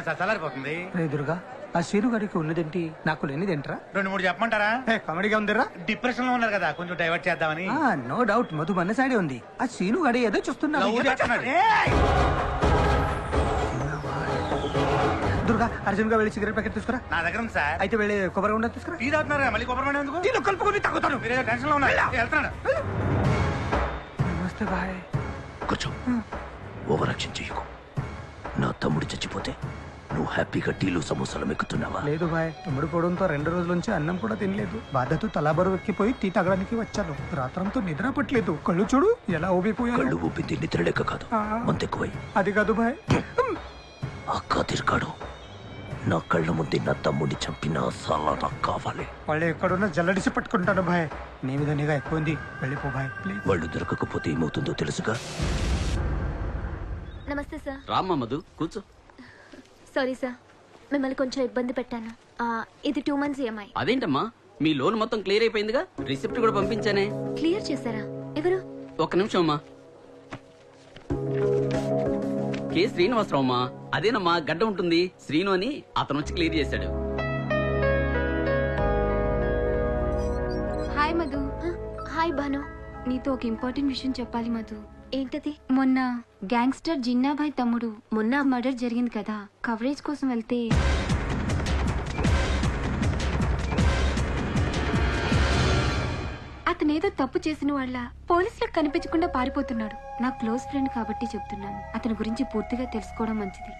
తాగండి సార్ చల్లారిపోతుంది? రే దుర్గా ఆ శ్రీను గారికి ఉన్నదేంటి? నాకు లేనిదేంట్రా? రెండు మూడు చెప్పమంటారా? ఏ కామెడీగా ఉందిరా? డిప్రెషన్లో ఉన్నారు కదా కొంచెం డైవర్ట్ చేద్దామని. నో డౌట్ మధు మన సైడే ఉంది. ఆ శ్రీను గారి ఏదో చూస్తున్నా లవ్ చేస్తున్నాడు. దుర్గా అర్జున్గా వెళ్ళి సిగరెట్ ప్యాకెట్ తీసుకురా. నా దగ్గర ఉంది సార్. అయితే వెళ్ళి కొబ్బరి ఉండ తీసుకురా. టీ తాగుతున్నారు కదా, మళ్ళీ కొబ్బరి ఎందుకు? దీనిలో కలుపుకొని తాగుతాను. మీరేదో టెన్షన్లో ఉన్నారు. వెళ్తున్నాడు. నమస్తే బాయ్. కూర్చో. ఓవర్ యాక్షన్ చెయ్యకు నా తమ్ముడు చచ్చిపోతే నువ్వు హ్యాపీగా టీలు సమోసాలు మెక్కుతున్నావా లేదు బాయ్ తమ్ముడు పోవడంతో రెండు రోజుల నుంచి అన్నం కూడా తినలేదు. బాధతో తలాబరు ఎక్కిపోయి టీ తాగడానికి వచ్చాను. రాత్రంతో నిద్ర పట్టలేదు. కళ్ళు చూడు ఎలా ఊపిపోయాను కళ్ళు ఊపింది నిద్రలేక కాదు. మంతెక్కువై అది కాదు బాయ్. ఆ కాతిరికాడు నా కళ్ళ ముందే నా తమ్ముడిని చంపిన సాలా నాకు కావాలి. వాళ్ళు ఎక్కడున్నా జల్లడిసి పట్టుకుంటాను బాయ్. నీ మీద నీగా ఎక్కువంది. వెళ్ళిపో బాయ్ ప్లీజ్. వాళ్ళు దొరకకపోతే ఏమవుతుందో తెలుసుగా? నమస్తే సార్. రామ్మా మధు కూర్చో. సారీ సార్ మిమ్మల్ని కొంచెం ఇబ్బంది పెట్టాను. ఆ, ఇది టూ మంత్స్ ఈఎంఐ అదేంటమ్మా? మీ లోన్ మొత్తం క్లియర్ అయిపోయిందిగా? రిసిప్ట్ కూడా పంపించానే. క్లియర్ చేశారా? ఎవరు? ఒక్క నిమిషం అమ్మా. కే శ్రీనివాసరావు అమ్మా అదేనమ్మా గడ్డ ఉంటుంది. శ్రీను అని అతను వచ్చి క్లియర్ చేశాడు. హాయ్ మధు. హాయ్ భాను. నీతో ఒక ఇంపార్టెంట్ విషయం చెప్పాలి మధు. ఏంటది? మొన్న గ్యాంగ్స్టర్ జిన్నాభాయ్ తమ్ముడు మొన్న మర్డర్ జరిగింది కదా. కవరేజ్ కోసం వెళ్తే అతనేదో తప్పు చేసిన వాళ్ళ పోలీసులకు కనిపించకుండా పారిపోతున్నాడు. నా క్లోజ్ ఫ్రెండ్ కాబట్టి చెప్తున్నాను. అతని గురించి పూర్తిగా తెలుసుకోవడం మంచిది.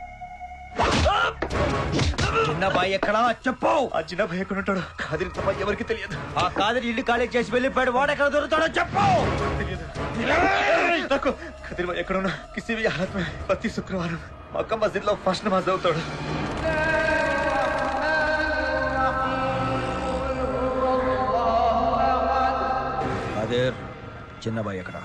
చిన్న బాయ్ ఎక్కడా? చెప్పావు ఆ చిన్న బాయ్ ఎక్కడ ఉంటాడు? కాదిరి తప్ప ఎవరికి తెలియదు. ఆ కాదిరి ఇల్లు ఖాళీ చేసి వెళ్ళిపోయాడు. వాడు ఎక్కడ దొరుకుతాడో చెప్పావు నాకు కదిరి బాయ్ ఎక్కడున్నా కిసి బి హాలత్ ప్రతి శుక్రవారం మక్క మస్జిద్లో ఫస్ట్ నమాజ్ అవుతాడు కాదిర్ చిన్న బాయ్ ఎక్కడ?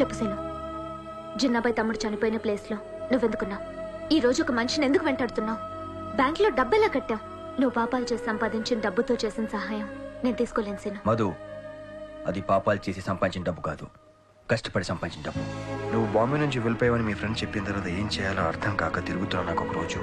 చెప్పు సేను. జిన్నాబాయ్ తమ్ముడు చనిపోయిన ప్లేస్లో నువ్వెందుకున్నావు? ఈ రోజు ఒక మనిషిని ఎందుకు వెంటాడుతున్నావు? బ్యాంక్లో డబ్బెలా కట్టావు? నువ్వు పాపాలు చేసి సంపాదించిన డబ్బుతో చేసిన సహాయం నేను తీసుకోలేను సీను. మధు అది పాపాలు చేసి సంపాదించిన డబ్బు కాదు. కష్టపడి సంపాదించిన డబ్బు. నువ్వు బాంబే నుంచి వెళ్ళిపోయావని మీ ఫ్రెండ్ చెప్పిన తర్వాత ఏం చేయాలో అర్థం కాక తిరుగుతున్నావు నాకు ఒక రోజు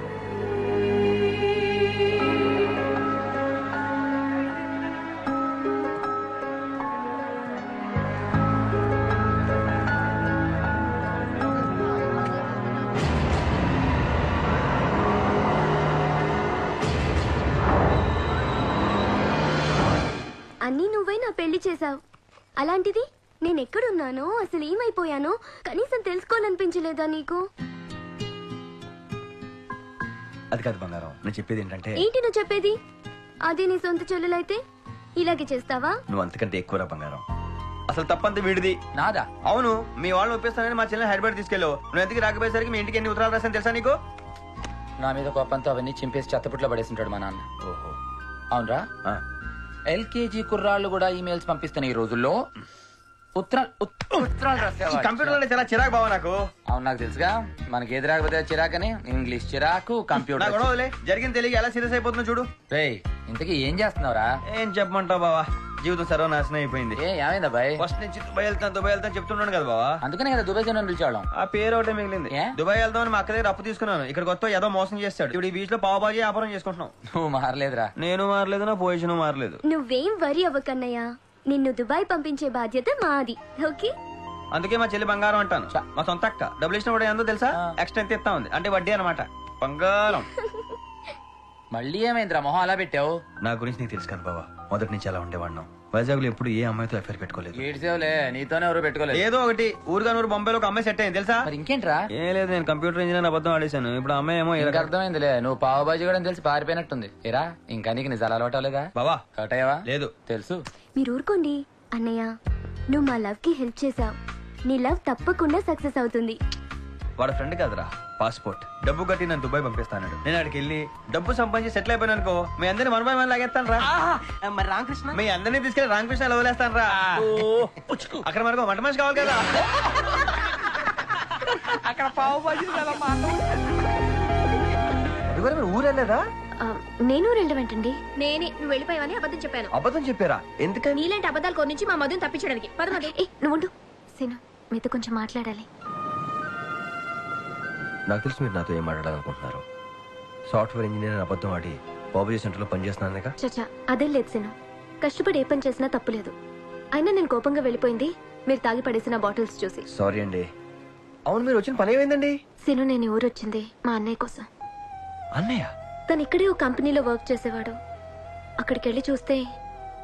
పెళ్ళి చేశావు. అలాంటిది నేను ఎక్కడున్నానో అసలు ఏమైపోయానో కనీసం తెలుసుకోవాలనిపించలేదా నీకు? అది కాదు బంగారం నేను చెప్పేది ఏంటంటే ఏంటి నువ్వు చెప్పేది? అది నీ సొంత చెల్లెలైతే ఇలాగే చేస్తావా? నువ్వు అంతకంటే ఎక్కువరా బంగారం? అసలు తప్పంతా వీడిది. నాదా? అవును మీ వాళ్ళు ఒప్పిస్తానని మా చెల్లెని హైదరాబాద్ తీసుకెళ్ళావు. నువ్వు ఎందుకు రాకపోయేసరికి మీ ఇంటికి ఎన్ని ఉత్తరాలు రాసాను తెలుసా నీకు? నా మీద కోపంతో అవన్నీ చింపేసి చెత్తపుట్లో పడేసింటాడు మా నాన్న. ఓహో. అవునరా. ఎల్కేజీ కుర్రాళ్ళు కూడా ఈమెయిల్స్ పంపిస్తున్న ఈ రోజుల్లో ఉత్తరాలు రాసేవా? కంప్యూటర్ చాలా చిరాకు బావ నాకు. అవును నాకు తెలుసుగా. మనకి ఏది రాకపోతే చిరాకని ఇంగ్లీష్ చిరాకు కంప్యూటర్ జరిగింది తెలియక ఎలా సీరియస్ అయిపోతుందో చూడు. ఇంతకీ ఏం చేస్తున్నావురా? ఏం చెప్పమంటావు బావా? జీవితం సర్వనాశనం అయిపోయింది. ఏ ఏమైందా బాయ్ ఫస్ట్ నుంచి దుబాయ్ వెళ్తాను దుబాయ్ వెళ్తాను చెప్తున్నాను కదా బావా. అందుకనే కదా దుబాయ్ జనం పిలిచేవాళ్ళం. ఆ పేరు ఒకటే మిగిలింది. ఏ? దుబాయ్ వెళ్దామని మా అక్క దగ్గర అప్పు తీసుకున్నాను. ఇక్కడ కొత్త ఏదో మోసం చేస్తాడు. ఇప్పుడు ఈ బీచ్లో పావుబాజీ వ్యాపారం చేసుకుంటున్నాం. నువ్వు మారలేదురా. నేను మారలేదు నా పొజిషన్ మారలేదు. నువ్వేం వరి అవ్వకన్నయ్యా. నిన్ను దుబాయ్ పంపించే బాధ్యత మాది. ఓకే? అందుకే మా చెల్లి బంగారం అంటాను. మా సొంత అక్క. డబ్బులు ఇచ్చిన కూడా ఎంతో తెలుసా? ఆ. ఎక్స్ట్రా ఎంత ఇస్తా ఉంది? అంటే వడ్డీ అనమాట బంగారం. మళ్ళీ ఏమైందిరా? మొహం అలా పెట్టావు? నా గురించి నీకు తెలుసు కదా బావా. మొదటి నుంచి అలా ఉండేవాడినాం. వైజాగ్లో ఎప్పుడు ఏ అమ్మాయితో ఎఫ్ఐఆర్ పెట్టుకోలేదు. ఏడ్చేవులే నీతోనే ఎవరు పెట్టుకోలేదు. ఏదో ఒకటి ఊరుగా నూరు బొంబాయిలో ఒక అమ్మాయి సెట్ అయింది తెలుసా? మరి ఇంకేంట్రా? ఏం లేదు నేను కంప్యూటర్ ఇంజనీర్ అబద్ధం ఆడేశాను. ఇప్పుడు ఆ అమ్మాయి ఏమో ఇలా- అర్థమైందిలే నువ్వు పావుబాజీ కూడా తెలిసి పారిపోయినట్టుంది. ఏరా ఇంకా నీకు నిజాలు అలవాటు అవ్వలేదా? బావా హర్ట్ అయ్యావా? లేదు. తెలుసు. మీరు ఊరుకోండి అన్నయ్య. నువ్వు మా లవ్కి హెల్ప్ చేసావు నీ లవ్ తప్పకుండా సక్సెస్ అవుతుంది. వాడు ఫ్రెండ్ కాదురా పాస్పోర్ట్ డబ్బు కట్టి నన్ను దుబాయ్ పంపిస్తాను నేను అక్కడికి వెళ్ళి డబ్బు సంపాదించి సెటిల్ అయిపోయాను అనుకో మీ అందరిని వన్ బై వన్ లాగేస్తాను రా మరి రామకృష్ణ? మీ అందరినీ తీసుకెళ్ళి రామకృష్ణ వదిలేస్తాను రా అక్కడ మనకు వంట మనిషి కావాలి కదా. అక్కడ పావు బాజీ ఊరెళ్ళేదా? నేను రెండు వెంటండి నేనే నువ్వు వెళ్ళిపోయావని అబద్ధం చెప్పాను. అబద్ధం చెప్పారా? ఎందుకని? నీలాంటి అబద్ధాలు కొన్ని నుంచి మా మధుని తప్పించడానికి. పద మధు. ఏ నువ్వు. సీను మీతో కొంచెం మాట్లాడాలి. నాకు తెలుసు మీరు నాతో ఏం మాట్లాడాలనుకుంటున్నారు? సాఫ్ట్వేర్ ఇంజనీర్ అబద్ధం ఆడి బాబుజీ సెంటర్లో పనిచేస్తున్నానుగా చచ్చా అదేం లేదు సీను. కష్టపడి ఏ పని చేసినా తప్పులేదు అయినా నేను కోపంగా వెళ్ళిపోయింది మీరు తాగి పడేసిన బాటిల్స్ చూసి. సారీ అండి. అవును మీరు వచ్చిన పని ఏమైందండి? సీను నేను ఊరు వచ్చింది మా అన్నయ్య కోసం. అన్నయ్య? తను ఇక్కడే ఓ కంపెనీలో వర్క్ చేసేవాడు. అక్కడికి వెళ్ళి చూస్తే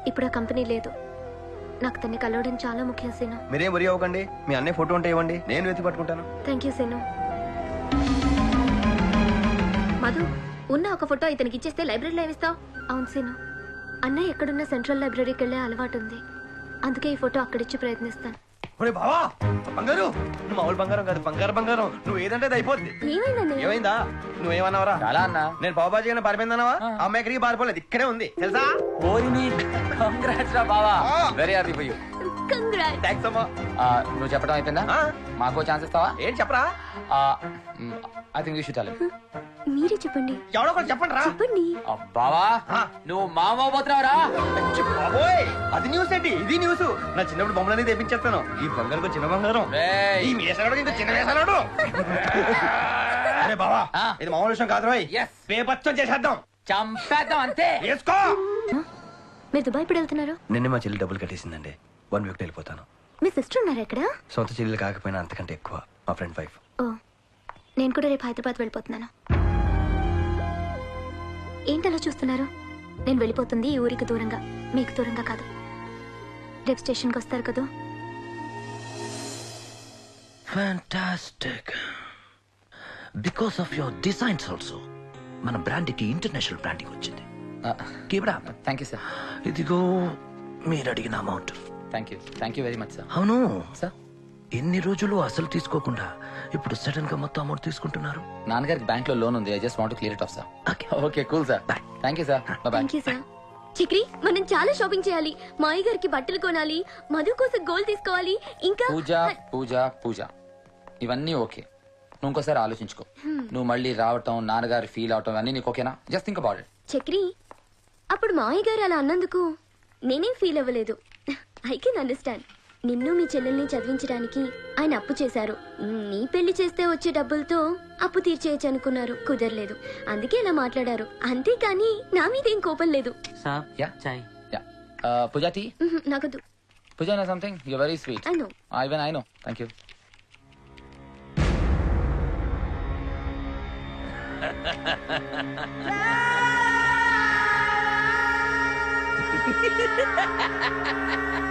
ఇప్పుడు ఆ కంపెనీ లేదు. నాకు తన్ని కలవడం చాలా ముఖ్యం సీను. మీరేం వరి అవ్వకండి. మీ అన్నయ్య ఫోటో ఉంటే ఇవ్వండి. నేను వెతికి పట్టుకుంటాను. Thank you scene. మధు ఉన్న ఒక ఫోటో ఇతనికి ఇచ్చేస్తే లైబ్రరీలో ఏమిస్తావు అవును సీను. అన్నయ్య ఎక్కడున్న సెంట్రల్ లైబ్రరీకి వెళ్ళే అలవాటు ఉంది అందుకే ఈ ఫోటో అక్కడిచ్చి ప్రయత్నిస్తాను. ఒరే బావా బంగారు. నువ్వు మామూలు బంగారం కాదు బంగారు బంగారం. నువ్వు ఏదంటే అది అయిపోద్ది. ఏమైందండి ఏమైందా? నువ్వేమన్నావరా? చాలా అన్నా. నేను పావుబాజీ పారిపోయిందన్నావా? ఆ. అమ్మ ఎక్కడికి పారిపోలేదు? ఇక్కడే ఉంది. తెలుసా? ఓరిని. కంగ్రాట్స్ రా బావా. Very happy for you congrat thanks అమ్మా. నువ్వు చెప్పడం అయిపోయిందా? ఆ, మాకో ఛాన్స్ ఇస్తావా? ఏం చెప్పరా? I think you should tell మీరే చెప్పండి. ఎవడో ఒకటి చెప్పండి రా చెప్పండి. బావా ఆ. నువ్వు మామ పోతున్నావురా? అచ్చి బాబోయ్ అది న్యూస్ ఏంటి? ఇది న్యూస్ నా చిన్నప్పుడు బొమ్మలన్నీ తెప్పించేస్తాను. ఈ బంగారు చిన్న బంగారం. రేయ్. ఈ మీసాడు ఇంకా చిన్న వేసాడు అరే బావా ఆ. ఇది మామూలు విషయం కాదు రోయ్. Yes. పేపచ్చం చేసేద్దాం. చంపేద్దాం అంతే. వేసుకో. మీరు దుబాయ్ ఇప్పుడు వెళ్తున్నారు? నిన్న మా చెల్లి డబ్బులు కట్టేసిందండి. వన్ వీక్ వెళ్ళిపోతాను. మీ సిస్టర్ ఉన్నారా ఇక్కడ? సొంత చెల్లెలు కాకపోయినా అంతకంటే ఎక్కువ మా ఫ్రెండ్ వైఫ్. ఓ నేను కూడా రేపు హైదరాబాద్ వెళ్ళిపోతున్నాను. ఏంటలా చూస్తున్నారు? నేను వెళ్ళిపోతుంది ఈ ఊరికి దూరంగా మీకు దూరంగా కాదు. రేపు స్టేషన్కి వస్తారు కదా? Fantastic because of your designs also మన బ్రాండ్కి ఇంటర్నేషనల్ బ్రాండింగ్ వచ్చింది. థ్యాంక్ యూ సార్ ఇదిగో మీరు అడిగిన amount thank you thank you very much sir అవును. సార్ ఎన్ని రోజులు అసలు తీసుకోకుండా ఇప్పుడు సడన్గా మొత్తం అమౌంట్ తీసుకుంటున్నారు? నాన్నగారికి బ్యాంక్లో లోన్ ఉంది. I just want clear it off sir okay okay cool sir. Thank you sir bye thank you sir Chakri మనం చాలా షాపింగ్ చేయాలి. మా అయ్య గారికి బట్టలు కొనాలి. మధు కోసం గోల్డ్ తీసుకోవాలి. ఇంకా పూజ పూజ పూజ. ఇవన్నీ ఓకే నువ్వు ఇంకోసారి ఆలోచించుకో. నువ్వు మళ్ళీ రావటం నాన్నగారు ఫీల్ అవటం అన్నీ నీకు ఓకేనా just think about it Chakri అప్పుడు మావయ్య గారు అలా అన్నందుకు నేనేం ఫీల్ అవ్వలేదు. ఐ కెన్ అండర్స్టాండ్ నిన్ను మీ చెల్లెల్ని చదివించడానికి ఆయన అప్పు చేశారు. నీ పెళ్ళి చేస్తే వచ్చే డబ్బులతో అప్పు తీర్చేయచ్చు అనుకున్నారు. కుదరలేదు. అందుకే ఇలా మాట్లాడారు. అంతేకాని నా మీద ఏం కోపం లేదు. Yeah yeah. పూజ టీ? ఉహు, నాకొద్దు. Pooja know something you very sweet I know even I know thank you Ha ha ha ha ha!